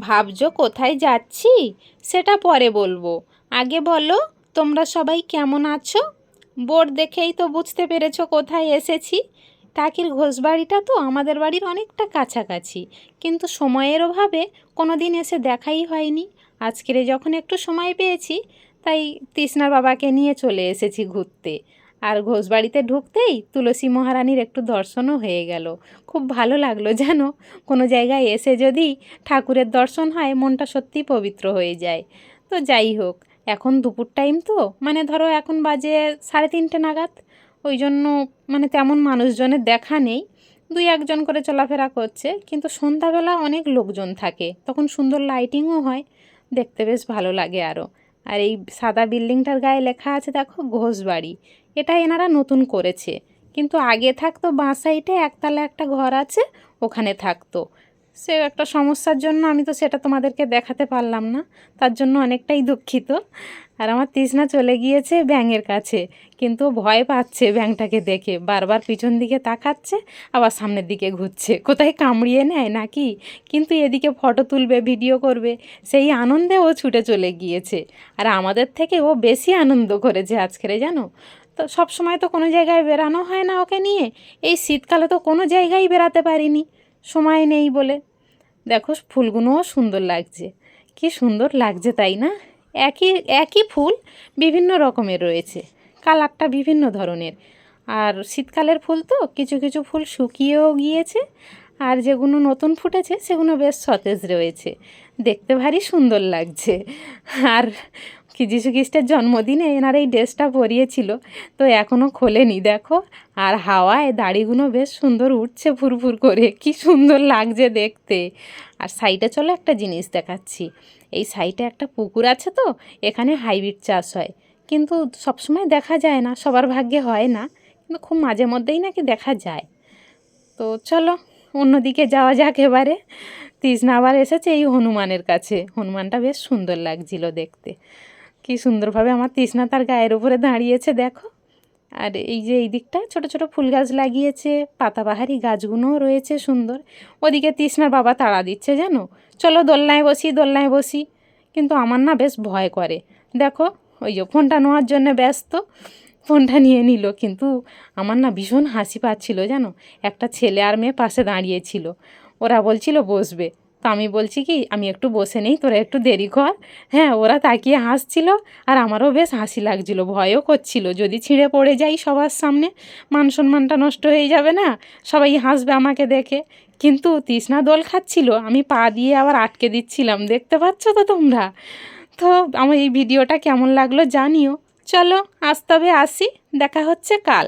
ভাবছ কোথায় যাচ্ছি? সেটা পরে বলব। আগে বলো, তোমরা সবাই কেমন আছো? বোর্ড দেখেই তো বুঝতে পেরেছ কোথায় এসেছি। টাকির ঘোষবাড়িটা তো আমাদের বাড়ির অনেকটা কাছাকাছি। কিন্তু সময়ের অভাবে কোনো দিন এসে দেখাই হয়নি। আজকেরে যখন একটু সময় পেয়েছি, তাই তৃষ্ণার বাবাকে নিয়ে চলে এসেছি ঘুরতে। আর ঘোষবাড়িতে ঢুকতেই তুলসী মহারানীর একটু দর্শনও হয়ে গেল। খুব ভালো লাগল জানো কোনো জায়গায় এসে যদি ঠাকুরের দর্শন হয়, মনটা সত্যিই পবিত্র হয়ে যায়। তো যাই হোক, এখন দুপুর টাইম তো মানে ধরো এখন বাজে সাড়ে তিনটে নাগাদ। ওই জন্য মানে তেমন মানুষজনের দেখা নেই। দুই একজন করে চলাফেরা করছে, কিন্তু সন্ধ্যাবেলা অনেক লোকজন থাকে। তখন সুন্দর লাইটিংও হয়, দেখতে বেশ ভালো লাগে আরও আর এই সাদা বিল্ডিংটার গায়ে লেখা আছে, দেখো, ঘোষবাড়ি। এটা এনারা নতুন করেছে। কিন্তু আগে থাকতো বাঁ সাইডে একতলা একটা ঘর আছে, ওখানে থাকতো। সে একটা সমস্যার জন্য আমি তো সেটা তোমাদেরকে দেখাতে পারলাম না। তার জন্য অনেকটাই দুঃখিত। আর আমার তৃষ্ণা চলে গিয়েছে ব্যাঙের কাছে, কিন্তু ভয় পাচ্ছে ব্যাঙটাকে দেখে। বারবার পিছন দিকে তাকাচ্ছে, আবার সামনের দিকে ঘুরছে। কোথায় কামড়িয়ে নেয় নাকি? কিন্তু এদিকে ফটো তুলবে, ভিডিও করবে, সেই আনন্দে ও ছুটে চলে গিয়েছে। আর আমাদের থেকে ও বেশি আনন্দ করেছে আজকের জানো? তো সব সময় তো কোনো জায়গায় বেরানো হয় না ওকে নিয়ে। এই শীতকালে তো কোনো জায়গায় বেরাতে পারিনি। সময় নেই বলে। দেখো ফুলগুলোও সুন্দর লাগছে। কি সুন্দর লাগছে তাই না? একই একই ফুল বিভিন্ন রকমের রয়েছে। কালারটা বিভিন্ন ধরনের। আর শীতকালের ফুল তো, কিছু কিছু ফুল শুকিয়েও গিয়েছে। আর যেগুলো নতুন ফুটেছে সেগুলো বেশ সতেজ রয়েছে। দেখতে ভারী সুন্দর লাগছে। আর যিশু খ্রিস্টের জন্মদিনে এনার এই ড্রেসটা পরিয়েছিল, তো এখনও খোলেনি, দেখো। আর হাওয়ায় দাড়িগুলো বেশ সুন্দর উঠছে ফুরফুর করে, কি সুন্দর লাগছে দেখতে। আর সাইডে চলো একটা জিনিস দেখাচ্ছি। এই সাইডে একটা পুকুর আছে তো, এখানে হাইব্রিড চাষ হয়। কিন্তু সবসময় দেখা যায় না, সবার ভাগ্যে হয় না, কিন্তু খুব মাঝে মধ্যেই নাকি দেখা যায়। তো চলো, অন্যদিকে যাওয়া যাক এবারে। তৃষ্ণা আবার এসেছে এই হনুমানের কাছে, হনুমানটা বেশ সুন্দর লাগছিল দেখতে। কি সুন্দরভাবে আমার তৃষ্ণা তার গায়ের উপরে দাঁড়িয়েছে, দেখো। আর এই যে এই দিকটা, ছোট ছোট ফুল গাছ লাগিয়েছে, পাতাবাহারি গাছগুলোও রয়েছে সুন্দর। ওদিকে তৃষ্ণার বাবা তাড়া দিচ্ছে, জানো? চলো দোলনায় বসি দোলনায় বসি। কিন্তু আমার না বেশ ভয় করে। দেখো, ওই যে ফোনটা নেওয়ার জন্য ব্যস্ত। ফোনটা নিয়ে নিল, কিন্তু আমার না ভীষণ হাসি পাচ্ছিল, জানো? একটা ছেলে আর মেয়ে পাশে দাঁড়িয়েছিল ওরা বলছিল, বসবে। তো আমি বলছি কি, আমি একটু বসে নেই, তোরা একটু দেরি কর। হ্যাঁ ওরা তাকিয়ে হাসছিল আর আমারও বেশ হাসি লাগছিল, ভয়ও করছিল। যদি ছিঁড়ে পড়ে যাই সবার সামনে, মান সম্মানটা নষ্ট হয়ে যাবে না? সবাই হাসবে আমাকে দেখে। কিন্তু তৃষ্ণা দোল খাচ্ছিল, আমি পা দিয়ে আবার আটকে দিচ্ছিলাম, দেখতে পাচ্ছ তো তোমরা? তো আমার এই ভিডিওটা কেমন লাগল জানিও। চলো, আজ তবে আসি, দেখা হচ্ছে কাল।